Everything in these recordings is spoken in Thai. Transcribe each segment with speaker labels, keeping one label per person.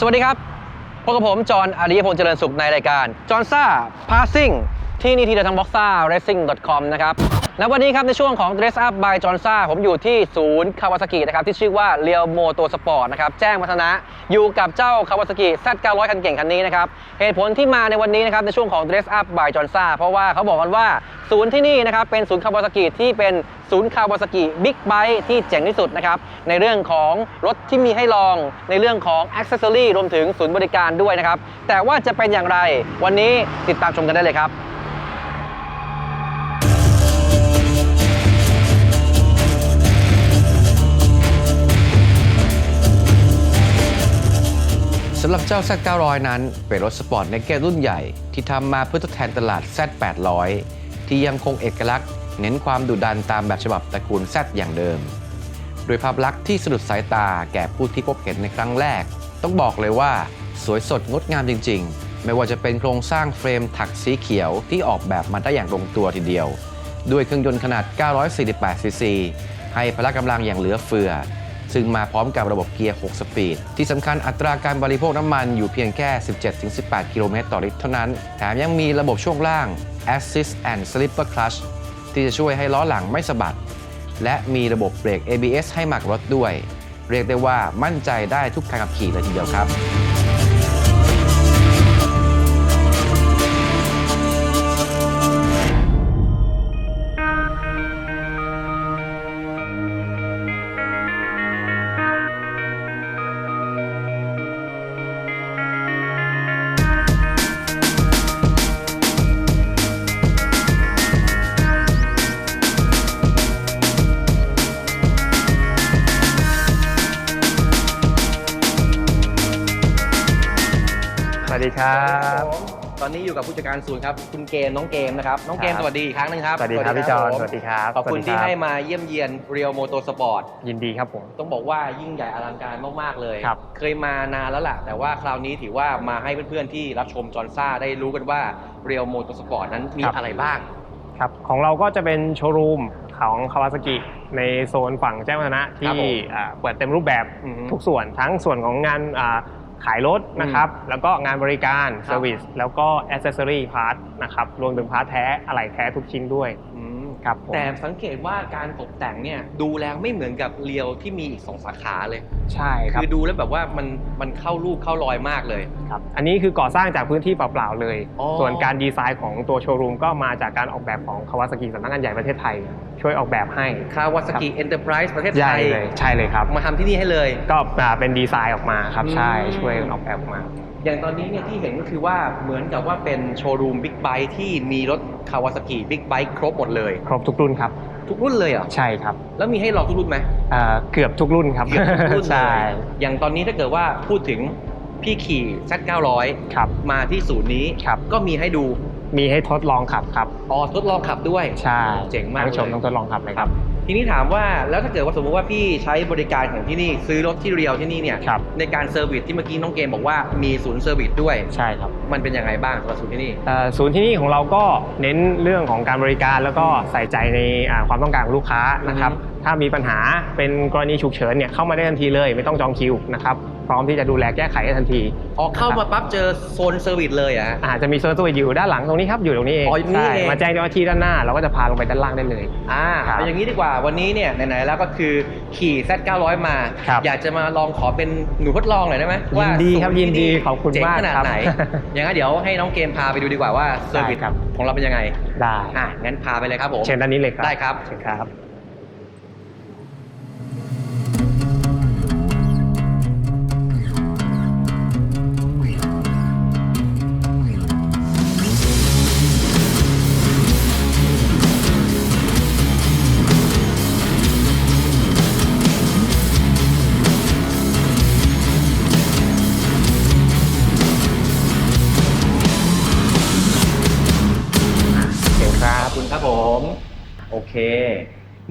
Speaker 1: สวัสดีครับพบกับผม จอห์นอาริยพงษ์เจริญสุขในรายการ จอห์นซ่าพาสซิ่งที่นี่ที่เดอะทังบ็อกซ่า racing com นะครับ และวันนี้ครับในช่วงของ Dress Up by จอห์นซ่าผมอยู่ที่ศูนย์คาวาซากินะครับที่ชื่อว่าเรียวโมโตสปอร์ตนะครับแจ้งวัฒนะอยู่กับเจ้าคาวาซากิ Z900 คันเก่งคันนี้นะครับเหตุผลที่มาในวันนี้นะครับในช่วงของ Dress Up by จอห์นซ่าเพราะว่าเขาบอกกันว่าศูนย์ที่นี่นะครับเป็นศูนย์คาวาซากิที่เป็นศูนย์คาวาซากิบิ๊กไบค์ที่เจ๋งที่สุดนะครับในเรื่องของรถที่มีให้ลอง ในเรื่องของอ c เซ s ซอรี่รวมถึงศูนย์บริการด้วยนะครับแต่ว่าจะเป็นอย่างไรวันนี้ติดตามชมกันได้เลยครับำหรับเจ้า Z900 นั้น เป็นรถสปอร์ตในเกรุ่นใหญ่ ที่ทำมาเพื่อทดแทนตลาด Z800 ที่ยังคงเอกลักษณ์ เน้นความดุดันตามแบบฉบับตระกูล Z อย่างเดิม โดยภาพลักษณ์ที่สะดุดสายตาแก่ผู้ที่พบเห็นในครั้งแรก ต้องบอกเลยว่า สวยสดงดงามจริง ๆ ไม่ว่าจะเป็นโครงสร้างเฟรมถักสีเขียวที่ออกแบบมาได้อย่างลงตัวทีเดียว ด้วยเครื่องยนต์ขนาด 948 ซีซีให้พละกำลังอย่างเหลือเฟือ ซึ่งมาพร้อมกับระบบเกียร์ 6 สปีด ที่สำคัญอัตราการบริโภคน้ำมันอยู่เพียงแค่ 17-18 กิโลเมตรต่อลิตรเท่านั้น แถมยังมีระบบช่วงล่าง Assist and Slipper Clutch ที่จะช่วยให้ล้อหลังไม่สะบัด และมีระบบเบรก ABS ให้หมักรถด้วย เรียกได้ว่ามั่นใจได้ทุกการขับขี่เลยทีเดียวครับ
Speaker 2: ดีครับ
Speaker 1: ตอนนี้อยู่กับผู้จัดการศูนย์ครับคุณเกมน้องเกมนะครับน้องเกม
Speaker 2: ครับ
Speaker 1: สวัสดีอีกครั้งหนึงครับ
Speaker 2: สวัสดีครับพี่จอน
Speaker 1: ผม
Speaker 2: สวัสดีครับ
Speaker 1: ขอบคุณ
Speaker 2: สวัสดี
Speaker 1: ที่
Speaker 2: รับ
Speaker 1: ให้มาเยี่ยมเยียนเรียวโมโตสปอร์ต
Speaker 2: ยินดีครับผม
Speaker 1: ต้องบอกว่ายิ่งใหญ่อลังการมากๆเลย
Speaker 2: ครับ
Speaker 1: เคยมานานแล้วล่ะ แต่ว่าคราวนี้ถือว่ามาให้เพื่อนๆที่รับชมจอร์นซ่าได้รู้กันว่าเรียวโมโตสปอร์ตนั้นมีอะไรบ้าง
Speaker 2: ครับของเราก็จะเป็นโชว์รูมของคาวาซากิในโซนฝั่งแจ้งวัฒนะ
Speaker 1: ครับ
Speaker 2: ที่
Speaker 1: ผม
Speaker 2: อ่าเปิดเต็มรูปแบบ
Speaker 1: อือฮึ
Speaker 2: ทุกส่วนทั้งส่วนของงานอ่า ขายรถนะครับ แล้วก็งานบริการ
Speaker 1: ครับ
Speaker 2: เซอร์วิสแล้วก็อ c เซ s ซอรี่พาร์ทนะครับรวมถึงพาร์ทแท้อะไหล่แท้ทุกชิ้นด้วย
Speaker 1: อืม
Speaker 2: ครับผม
Speaker 1: แต่สังเกตว่าการตกแต่งเนี่ยดูแล้วไม่เหมือนกับเรียวที่มีอีกสองสาขาเลย
Speaker 2: ใช่ครับ
Speaker 1: คือดูแล้วแบบว่ามันมันเข้ารูปเข้ารอยมากเลย
Speaker 2: ครับอันนี้คือก่อสร้างจากพื้นที่เปล่าๆเลย
Speaker 1: อ๋อ
Speaker 2: ส่วนการดีไซน์ของตัวโชว์รูมก็มาจากการออกแบบของคาวาซากิสำนักงานใหญ่ประเทศไทย ช่วยออกแบบให้
Speaker 1: คาวาซากิเอ็นเตอร์ไพรส์ประเทศไท
Speaker 2: ใช่
Speaker 1: ย
Speaker 2: เลยใช่เลยครับ
Speaker 1: มาทำที่นี่ให้เลย
Speaker 2: ก็อ่าเป็นดีไซน์ออกมาครับ ใช่
Speaker 1: อืม
Speaker 2: ช่วยออกแบบออกมา
Speaker 1: อย่างตอนนี้เนี่ยที่เห็นก็คือว่าเหมือนกับว่าเป็นโชว์รูมบิ๊กไบค์ที่มีรถคาวาซากิบิ๊กไบค์ครบหมดเลย
Speaker 2: ครบทุกรุ่นครับ
Speaker 1: ทุกรุ่นเลยเหรอ
Speaker 2: ใช่ครับ
Speaker 1: แล้วมีให้ลองทุกรุ่นไหม
Speaker 2: อ่าเกือบทุกรุ่นครับ
Speaker 1: เกือบทุกรุ่นเล
Speaker 2: ใช่
Speaker 1: ยอย่างตอนนี้ถ้าเกิดว่าพูดถึงพี่ขี่ Z900
Speaker 2: ครับ
Speaker 1: มาที่ศูนย์นี้
Speaker 2: ครับ
Speaker 1: ก็มีให้ดู
Speaker 2: มีให้ทดลองขับครับ
Speaker 1: อ๋อทดลองขับด้วย
Speaker 2: ใช่
Speaker 1: เจ๋งมาก
Speaker 2: ทั้งชม
Speaker 1: เลย
Speaker 2: ทั้งทดลองขับเลยครับ
Speaker 1: ทีนี้ถามว่าแล้วถ้าเกิดว่าสมมติว่าพี่ใช้บริการของที่นี่ซื้อรถที่เรียวที่นี่เนี่ย
Speaker 2: ครับ
Speaker 1: ในการเซอร์วิสที่เมื่อกี้น้องเกมบอกว่ามีศูนย์เซอร์วิสด้วย
Speaker 2: ใช่ครับ
Speaker 1: มันเป็นยังไงบ้างสำหรับศูนย์ที่นี่
Speaker 2: เอ่อศูนย์ที่นี่ของเราก็เน้นเรื่องของการบริการแล้วก็ใส่ใจในอ่าความต้องการของลูกค้านะครับ
Speaker 1: อือฮึ
Speaker 2: ถ้ามีปัญหาเป็นกรณีฉุกเฉินเนี่ยเข้ามาได้ทันทีเลย ไม่ต้องจองคิวนะครับ พร้อมที่จะดูแลแก้ไขได้ทันที
Speaker 1: ออกเข้ามาปั๊บเจอโซนเซอร์วิสเลยเหรอะ
Speaker 2: อาจจะมีเซอร์ตัวอยู่ด้านหลังตรงนี้ครับอยู่ตรงนี้เอง
Speaker 1: อ๋ออยู่นี่
Speaker 2: ใช่
Speaker 1: เอง
Speaker 2: มาแจ้งเจ้าหน้าที่ด้านหน้าเราก็จะพาลงไปด้านล่างได้เลย
Speaker 1: อ่า
Speaker 2: ครับ
Speaker 1: เอาอย่างนี้ดีกว่าวันนี้เนี่ยไหนๆแล้วก็คือขี่ Z900 มา
Speaker 2: ครับ
Speaker 1: อยากจะมาลองขอเป็นหนูทดลองหน่อยได้ไหมว่า
Speaker 2: ยินดีครับ
Speaker 1: ศูนที่
Speaker 2: ยินดีขอบคุณ
Speaker 1: เจ๋ง
Speaker 2: มาก
Speaker 1: ขนาด
Speaker 2: ครับ
Speaker 1: ไหน อย่างนั้นเดี๋ยวให้น้องเกมพาไปดูดีกว่าว่าเซอร์วิส
Speaker 2: ได้ครับ
Speaker 1: ของเราเป็นยังไง
Speaker 2: ได้
Speaker 1: อะงั้นพาไปเลยครับผม
Speaker 2: เชิญด้านนี้เลยครับ
Speaker 1: ได้ครับ
Speaker 2: เชิญครับ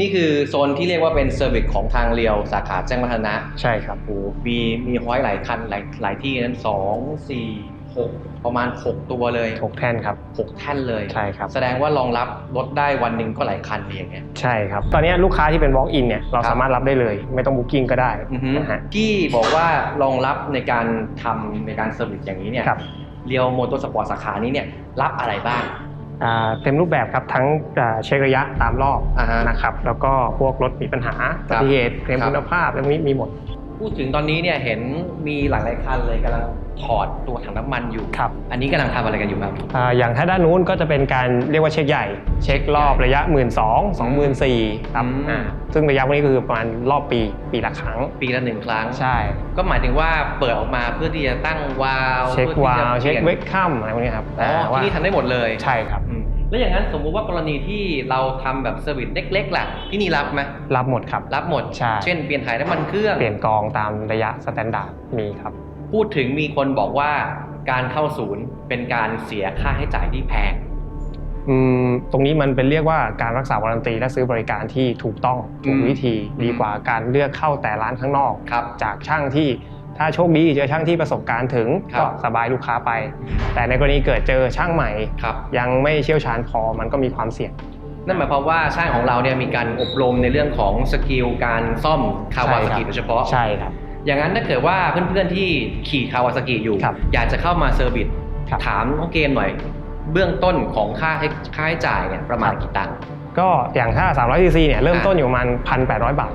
Speaker 1: นี่คือโซนที่เรียกว่าเป็นเซอร์วิสของทางเรียวสาขาแจ้งวัฒนะ
Speaker 2: ใช่ครับ
Speaker 1: โอ้โหมีมีห้อยหลายคันหลายหลายที่นั้นสองสี่หหกประมาณ 6 ตัวเลย
Speaker 2: ถกแท่นครับ
Speaker 1: 6 แท่นเลย
Speaker 2: ใช่ครับ
Speaker 1: แสดงว่ารองรับรถได้วันหนึ่งก็หลายคันเองเนี่ย
Speaker 2: ใช่ครับ ตอนนี้ลูกค้าที่เป็น walk in เนี่ยเรา
Speaker 1: ครับ
Speaker 2: สามารถรับได้เลย ไม่ต้อง booking ก็ได้
Speaker 1: อือฮึ
Speaker 2: นะฮะ
Speaker 1: ที่บอกว่ารองรับในการทำในการเซอร์วิสอย่างนี้เนี่ย
Speaker 2: ครับ
Speaker 1: เรียวโมโตสปอร์ตสาขานี้เนี่ยรับอะไรบ้าง
Speaker 2: อ่า เต็มรูปแบบครับทั้งอ่าเช็คระยะตามรอบ
Speaker 1: อ่าฮะ
Speaker 2: นะครับแล้วก็พวกรถมีปัญหา
Speaker 1: ครั
Speaker 2: อุ
Speaker 1: บ
Speaker 2: บัติเหตุเคลม
Speaker 1: ครับ
Speaker 2: คุณภาพอะไรพวกนี้มีหมด
Speaker 1: พูดถึงตอนนี้เนี่ยเห็นมีหลายหลายๆคันเลยกำลัง ถอดตัวถังน้ำมันอยู่
Speaker 2: ครับ
Speaker 1: อันนี้กำลังทำอะไรกันอยู่ครับ
Speaker 2: อ่าอย่างถ้าด้านนู้นก็จะเป็นการเรียกว่าเช็คใหญ่ เช็ครอบระยะ 1 2 0 0 0 2 4 0 0 0ครับ
Speaker 1: อืม
Speaker 2: อ่าซึ่งระยะพวกนี้คือประมาณรอบปีปีละครั้ง
Speaker 1: ปีละหนึ่งครั้ง
Speaker 2: ใช่
Speaker 1: ก็หมายถึงว่าเปิดออกมาเพื่อที่จะตั้งวาล์ว
Speaker 2: เช็ค
Speaker 1: พื่อที่
Speaker 2: วา
Speaker 1: จะ
Speaker 2: ล์วเช็ค
Speaker 1: ปลี่ยน
Speaker 2: เวกคัมอะไรพวกนี้ครับ
Speaker 1: อ๋อ
Speaker 2: แต่ว่า
Speaker 1: ที่นี่ทำได้หมดเลย
Speaker 2: ใช่ครับ
Speaker 1: อืมแล้วอย่างนั้นสมมุติว่ากรณีที่เราทำแบบเซอร์วิสเล็กๆล่ะที่นี่รับไหม
Speaker 2: รับหมดครับ
Speaker 1: รับหมด
Speaker 2: ใช่
Speaker 1: เช่นเปลี่ยนถ่ายน้ำมันเครื่อง
Speaker 2: เปลี่ยนกองตามระยะสแตนดาร์ดมีครับ
Speaker 1: พูดถึงมีคนบอกว่าการเข้าศูนย์เป็นการเสียค่าให้จ่ายที่แพง
Speaker 2: อืมตรงนี้มันเป็นเรียกว่าการรักษาวารันตีและซื้อบริการที่ถูกต้องถูก
Speaker 1: อืม
Speaker 2: วิธี
Speaker 1: อืม
Speaker 2: ดีกว่าการเลือกเข้าแต่ร้านข้างนอก
Speaker 1: ครับ
Speaker 2: จากช่างที่ถ้าโชคดีเจอช่างที่ประสบการณ์ถึง
Speaker 1: ครับ
Speaker 2: ก็สบายลูกค้าไป แต่ในกรณีเกิดเจอช่างใหม่
Speaker 1: ครับ
Speaker 2: ยังไม่เชี่ยวชาญพอมันก็มีความเสี่ยง
Speaker 1: นั่นหมายความว่าช่างของเราเนี่ยมีการอบรมในเรื่องของสกิลการซ่อมคาวาซากิ
Speaker 2: ใช่ครับ
Speaker 1: โดยเฉพาะ
Speaker 2: ใช่ครับ
Speaker 1: อย่างนั้นถ้าเกิดว่าเพื่อนๆที่ขี่คาวาซากิอยู่
Speaker 2: ครับ
Speaker 1: อยากจะเข้ามาเซอร์วิส
Speaker 2: ครับ
Speaker 1: ถามน้องเกมหน่อย เบื้องต้นของค่าให้ค่าใช้จ่ายเนี่ยประมาณ
Speaker 2: ครับ
Speaker 1: กี่ตังค์
Speaker 2: ก็อย่างถ้า300 cc เนี่ยเริ่มต้นอยู่ประมาณ1,800 บาท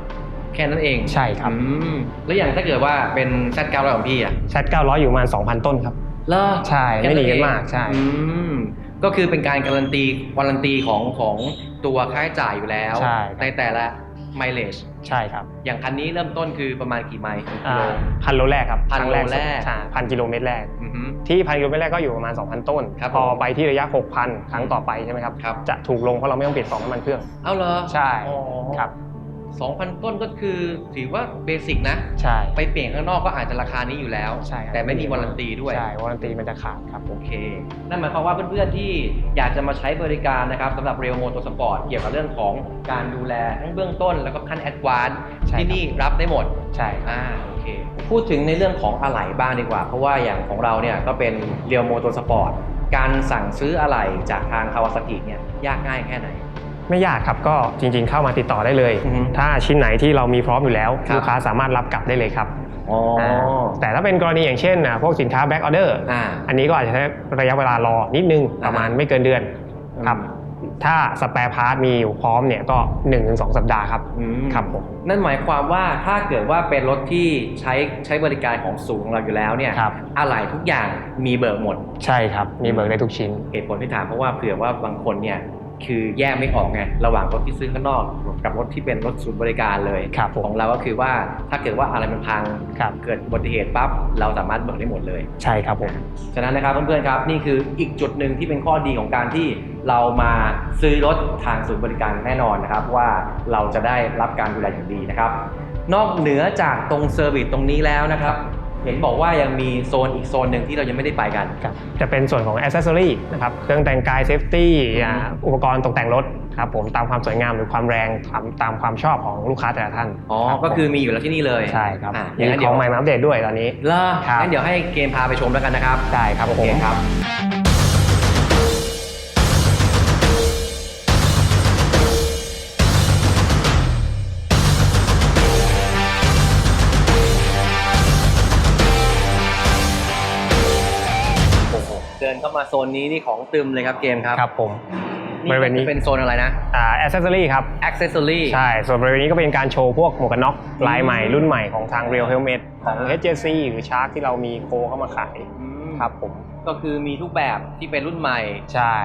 Speaker 1: แค่นั้นเอง
Speaker 2: ใช่ครับ
Speaker 1: อืมแล้วอย่างถ้าเกิดว่าเป็น Z900 ของพี่อะ
Speaker 2: แซด900 อยู่ประมาณ 2,000 ต้นครับ
Speaker 1: เลอ
Speaker 2: ใช่ไม่หนีกันมากใช่
Speaker 1: อืมก็คือเป็นการการันตีการันตีของของตัวค่าใช้จ่ายอยู่แล้ว
Speaker 2: ใช่
Speaker 1: ในแต่ละ ไมเลจ
Speaker 2: ใช่ครับ
Speaker 1: อย่างคันนี้เริ่มต้นคือประมาณกี่ไมล์กี่กิ
Speaker 2: อ่า
Speaker 1: โล
Speaker 2: พันโลแรกครับ
Speaker 1: พัน
Speaker 2: ครั้ง
Speaker 1: โลแรก
Speaker 2: ใช่พันกิโลเมตรแรก
Speaker 1: อือฮึ
Speaker 2: ที่พันกิโลเมตรแรกก็อยู่ประมาณ 2,000 ต้น
Speaker 1: ครับ
Speaker 2: พอ
Speaker 1: ผม
Speaker 2: ไปที่ระยะ 6,000 ครั้งต่อไปใช่ไหมครับ
Speaker 1: ครับ
Speaker 2: จะถูกลงเพราะเราไม่ต้องเปลี่ยนฟองน้ำมันเครื่อง
Speaker 1: เอาเหรอ
Speaker 2: ใช่
Speaker 1: อ๋อ
Speaker 2: ครับ
Speaker 1: สองพันต้นก็คือถือว่าเบสิกนะ
Speaker 2: ใช่
Speaker 1: ไปเปลี่ยนข้างนอกก็อาจจะราคานี้อยู่แล้ว
Speaker 2: ใช่ครับ
Speaker 1: แต่ไม่มีวารันตีด้วย
Speaker 2: ใช่วารันตีมันจะขาดครับผม
Speaker 1: โอเค นั่นหมายความว่าเพื่อนๆที่อยากจะมาใช้บริการนะครับสำหรับเรียวโมโตสปอร์ตเกี่ยวกับเรื่องของการดูแลทั้งเบื้องต้นแล้วก็ขั้นแอดวานซ์
Speaker 2: ใช่ครับ
Speaker 1: ที่นี่รับได้หมด
Speaker 2: ใช่ครับ
Speaker 1: อ่าโอเค พูดถึงในเรื่องของอะไหล่บ้างดีกว่า เพราะว่าอย่างของเราเนี่ยก็เป็นเรียวโมโตสปอร์ต การสั่งซื้ออะไหล่จากทางคาวาซากิเนี่ยยากง่ายแค่ไหน
Speaker 2: ไม่ยากครับก็จริง ๆ เข้ามาติดต่อได้เลย
Speaker 1: อือฮึ
Speaker 2: ถ้าชิ้นไหนที่เรามีพร้อมอยู่แล้ว
Speaker 1: ครับ
Speaker 2: ลูกค้าสามารถรับกลับได้เลยครับ
Speaker 1: อ๋ออา
Speaker 2: แต่ถ้าเป็นกรณีอย่างเช่นอะพวกสินค้าแบ็กออเดอร์
Speaker 1: อ่า
Speaker 2: อันนี้ก็อาจจะใช้ระยะเวลารอนิดนึงประมาณ
Speaker 1: อ่า
Speaker 2: ไม่เกินเดือนครับ
Speaker 1: อืม
Speaker 2: ถ้าสแปร์พาร์ทมีอยู่พร้อมเนี่ยก็ 1-2 สัปดาห์ครับ
Speaker 1: อืม
Speaker 2: ครับผม
Speaker 1: นั่นหมายความว่าถ้าเกิดว่าเป็นรถที่ใช้ใช้บริการของศูนย์ของเราอยู่แล้วเนี่ย
Speaker 2: ครับ
Speaker 1: อะไหล่ทุกอย่างมีเบิกหมด
Speaker 2: ใช่ครับ มีเบิกได้ทุกชิ้น
Speaker 1: เหตุผลที่ถามเพราะว่าเผื่อว่าบางคนเนี่ย คือแยกไม่ออกไงระหว่างรถที่ซื้อข้างนอกกับรถที่เป็นรถศูนย์บริการเลย
Speaker 2: ครับผม
Speaker 1: ของเราก็คือว่าถ้าเกิดว่าอะไรมันพัง
Speaker 2: ครับ
Speaker 1: เกิดอุบัติเหตุปั๊บเราสามารถเบิกได้หมดเลย
Speaker 2: ใช่ครับผม
Speaker 1: ฉะนั้นนะครับเพื่อนๆครับนี่คืออีกจุดหนึ่งที่เป็นข้อดีของการที่เรามาซื้อรถทางศูนย์บริการแน่นอนนะครับ ว่าเราจะได้รับการดูแลอย่างดีนะครับ นอกเหนือจากตรงเซอร์วิสตรงนี้แล้วนะครับ เห็นบอกว่ายังมีโซนอีกโซนหนึ่งที่เรายังไม่ได้ไปกัน
Speaker 2: ครับจะเป็นส่วนของ Accessory นะครับเครื่องแต่งกายเซฟตี้
Speaker 1: อืม
Speaker 2: อุปกรณ์ตกแต่งรถครับผมตามความสวยงามหรือความแรงตามตามความชอบของลูกค้าแต่ละท่าน
Speaker 1: อ๋อ
Speaker 2: รับ
Speaker 1: ก็คือ
Speaker 2: ผม
Speaker 1: มีอยู่แล้วที่นี่เลย
Speaker 2: ใช่ครับ
Speaker 1: อะอ
Speaker 2: มี
Speaker 1: ย่างนั้น
Speaker 2: ข
Speaker 1: เดี๋ย
Speaker 2: อ
Speaker 1: ว
Speaker 2: งใหม่มาอัปเดตด้วยตอนนี้
Speaker 1: เลอ
Speaker 2: ครับ
Speaker 1: งั้นเดี๋ยวให้เกมพาไปชมแล้วกันนะครับ
Speaker 2: ได้ครับ
Speaker 1: โอ
Speaker 2: ผ
Speaker 1: เค
Speaker 2: ม
Speaker 1: ครับ มาโซนนี้นี่ของตึมเลยครับเกมครับ
Speaker 2: ครับผม
Speaker 1: นี่
Speaker 2: บริเว
Speaker 1: ก็
Speaker 2: ณนี้
Speaker 1: จะเป็นโซนอะไรนะ
Speaker 2: อ่า Accessory ครับ
Speaker 1: accessory
Speaker 2: ใช่ ส่วนบริเวณนี้ก็เป็นการโชว์พวกหมวกกันน็อกลายใหม่รุ่นใหม่ของทาง Real Helmet ของ HJC หรือ Shark ที่เรามีโคเข้ามาขาย
Speaker 1: อืม
Speaker 2: ครับผม
Speaker 1: ก็คือมีทุกแบบที่เป็นรุ่นใหม่
Speaker 2: ใช่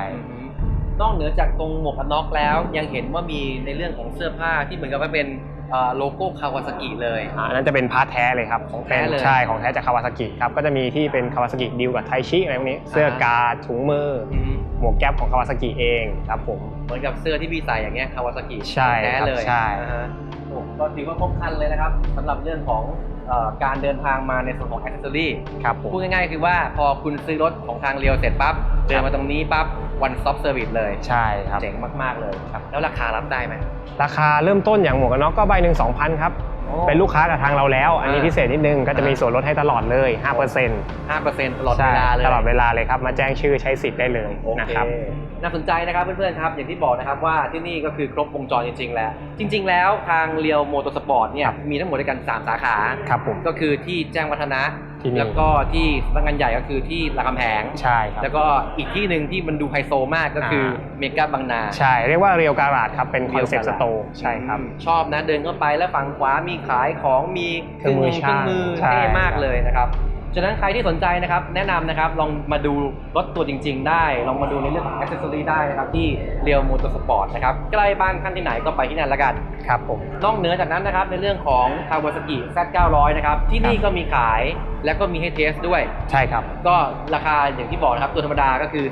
Speaker 1: นอกเหนือจากตรงหมวกกันน็อกแล้วยังเห็นว่ามีในเรื่องของเสื้อผ้าที่เหมือนกับว่าเป็นเอ่อ โลโก้คาวาซากิเลย
Speaker 2: อ่าอันนั้นจะเป็นพาร์ทแท้เลยครับ
Speaker 1: ของแท้เลย
Speaker 2: ใช่ของแท้จากคาวาซากิครับก็จะมีที่เป็นคาวาซากิดีลกับไทชิอะไรพวกนี้เสื้อกาดถุงมืออ
Speaker 1: อืม
Speaker 2: หมวกแก๊ปของคาวาซากิเองครับผม
Speaker 1: เหมือนกับเสื้อที่พี่ใส่อย่างเงี้ยคาวาซากิ
Speaker 2: ใช่
Speaker 1: แท้
Speaker 2: ครับ
Speaker 1: เลย
Speaker 2: ใช่
Speaker 1: นะฮะโอ้ก็ถือว่าครบครันเลยนะครับสำหรับเรื่องของเอ่อการเดินทางมาในส่วนของอ c เซ s ซอรี่
Speaker 2: ครับผม
Speaker 1: พูดง่ายๆคือว่าพอคุณซื้อรถของทางเรียวเสร็จปั๊บเดินมาตรงนี้ปั๊บ one stop service เลย
Speaker 2: ใช่ครับ
Speaker 1: เจ๋งมาก ๆ เลยครับ แล้วราคารับได้ไหม
Speaker 2: ราคาเริ่มต้นอย่างหมวกกันน็อกก็ใบหนึ่งสองพันครับ
Speaker 1: อโอ้
Speaker 2: เป็นลูกค้ากับทางเราแล้ว อันนี้
Speaker 1: อ่า
Speaker 2: พิเศษนิดนึงก็จะมี
Speaker 1: อ่า
Speaker 2: ส่วนลดให้ตลอดเลย5%
Speaker 1: ห้าเปอร์เซ็นต์ตลอด
Speaker 2: ใช่
Speaker 1: เวลาเลย
Speaker 2: ตลอดเวลาเลยครับ มาแจ้งชื่อใช้สิทธิ์ได้เลย
Speaker 1: โอ
Speaker 2: นะ
Speaker 1: เค
Speaker 2: ครับ
Speaker 1: น่าสนใจนะครับเพื่อนๆครับ อย่างที่บอกนะครับว่าที่นี่ก็คือครบวงจรจริง ๆ แล้ว จริง ๆ แล้วทางเรียวโมโตสปอร์ตเนี่ยมีทั้งหมดด้วยกัน 3 สาขา
Speaker 2: ครับผม
Speaker 1: ก็คือที่แจ้งวัฒนะ
Speaker 2: ที่นี่
Speaker 1: แล้วก็ที่สำนักงานใหญ่ก็คือที่รามคำแหง
Speaker 2: ใช่ครับ
Speaker 1: แล้วก็อีกที่หนึ่งที่มันดูไฮโซมากก็คือ
Speaker 2: อ่
Speaker 1: เมกาบางนา
Speaker 2: ใช่ เรียกว่าเรียวการาดครับเป็นคอนเซ็ปต์ส
Speaker 1: Real
Speaker 2: โต
Speaker 1: Garage
Speaker 2: ใช่ครับ
Speaker 1: ชอบนะเดินเข้าไปแล้วฝั่งขวามีขายของมี
Speaker 2: เครื่องมือ
Speaker 1: เครื่องมือ
Speaker 2: ช่าง
Speaker 1: เท่
Speaker 2: ใช่
Speaker 1: มาก
Speaker 2: ครับ
Speaker 1: เลยนะครับ ฉะนั้นใครที่สนใจนะครับแนะนำนะครับลองมาดูรถตัวจริง ๆ ได้ ลองมาดูในเรื่องของอ c เซสซอรีได้นะครับที่เรียวมอเตอร์สปอร์ตนะครับใกล้บ้านท่านที่ไหนก็ไปที่นั่นละกัน
Speaker 2: ครับผม
Speaker 1: นอกเหนือจากนั้นนะครับในเรื่องของคาวาซากิ Z900 นะครับที่นี่ก็มีขายแล้วก็มีให้เทสด้วย
Speaker 2: ใช่ครับ
Speaker 1: ก็ราคาอย่างที่บอกนะครับตัวธรรมดาก็คือ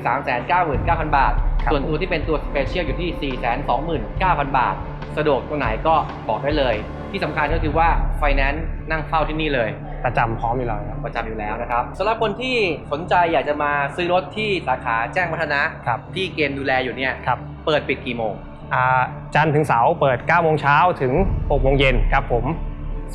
Speaker 1: 399,000 บาท
Speaker 2: ครับ
Speaker 1: ส่วนตัวที่เป็นตัวสเปเชียลอยู่ที่ 429,000 บาท สะดวกตรงไหนก็บอกได้เลย ที่สำคัญก็คือว่าไฟแนนซ์นั่งเฝ้าที่นี่เลย
Speaker 2: ประจำพร้อมอยู่แล้วครับ
Speaker 1: ประจำอยู่แล้วนะครับสำหรับคนที่สนใจอยากจะมาซื้อรถที่สาขาแจ้งวัฒนะครับที่เกมดูแลอยู่เนี่ย
Speaker 2: ครับ
Speaker 1: เปิดปิดกี่โมง
Speaker 2: อ่าจันทร์ถึงเสาร์เปิด9โมงเช้าถึง6โมงเย็นครับผม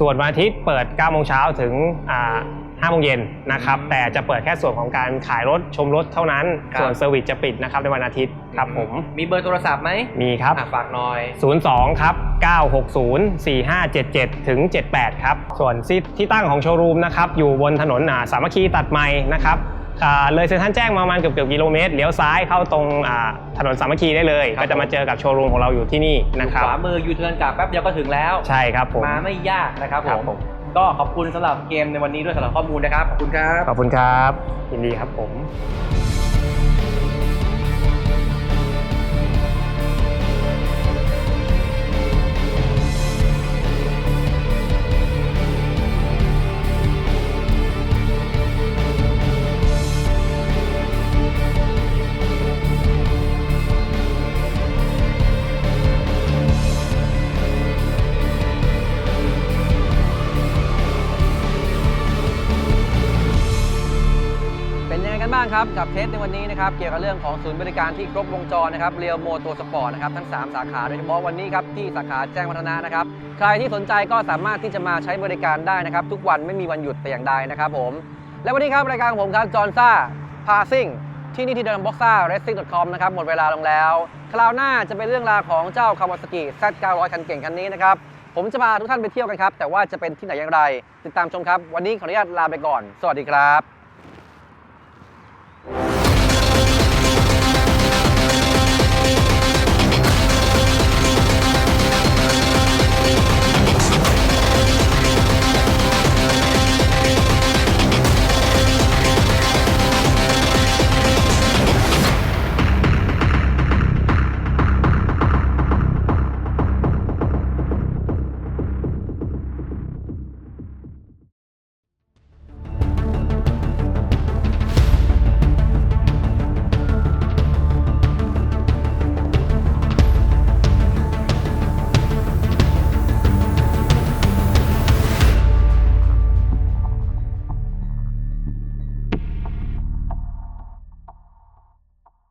Speaker 2: ส่วนวันอาทิตย์เปิด9โมงเช้าถึงอ่า 5โมงเย็นนะครับ
Speaker 1: อืม
Speaker 2: แต่จะเปิดแค่ส่วนของการขายรถชมรถเท่านั้น
Speaker 1: ครับ
Speaker 2: ส่วนเซอร์วิสจะปิดนะครับในวันอาทิตย์ครับผม
Speaker 1: มีเบอร์โทรศัพท์ไหม
Speaker 2: มีครับ
Speaker 1: อะฝากหน่อย
Speaker 2: 02 ครับ 960 4577 ถึง 78 ครับ ส่วนที่ที่ตั้งของโชว์รูมนะครับ อยู่บนถนนอ่าสามัคคีตัดใหม่นะครับอ่าเลยเซ็นทรัลแจ้งมาประมาณเกือบเกือบกิโลเมตร เลี้ยวซ้ายเข้าตรงอ่าถนนสามัคคีได้เลย
Speaker 1: ครับ
Speaker 2: ก็จะมาเจอกับโชว์รูมของเราอยู่ที่นี่
Speaker 1: อยู่
Speaker 2: นะครับ
Speaker 1: ขวามือยูเทิร์นกลับแป๊บเดียวก็ถึงแล้ว
Speaker 2: ใช่ครับผม
Speaker 1: มาไม่ยากนะครับ
Speaker 2: ครับ
Speaker 1: ผ
Speaker 2: ผมม
Speaker 1: ก็ขอบคุณสำหรับเกมในวันนี้ด้วยสำหรับข้อมูลนะครับ ขอบคุณครับ
Speaker 2: ขอบคุณครับ ยินดีครับผม
Speaker 1: นบ้างครับกับเทสในวันนี้นะครับเกี่ยวกับเรื่องของศูนย์บริการที่ครบวงจรนะครับเรียวโมโตสปอร์ตนะครับทั้ง 3 สาขาโดยเฉพาะวันนี้ครับที่สาขาแจ้งวัฒนะนะครับใครที่สนใจก็สามารถที่จะมาใช้บริการได้นะครับทุกวันไม่มีวันหยุดแต่อย่างใดนะครับผมและวันนี้ครับรายการของผมครับจอห์นซ่าพาซิ่งที่นี่ที่เดิมบ็อกซ่า racing.com นะครับหมดเวลาลงแล้ว คราวหน้าจะเป็นเรื่องราวของเจ้าคาวาซากิ Z900 คันเก่งคันนี้นะครับผมจะพาทุกท่านไปเที่ยวกันครับแต่ว่าจะเป็นที่ไหนอย่างไร ติดตามชมครับ วันนี้ขออนุญาตลาไปก่อน สวัสดีครับ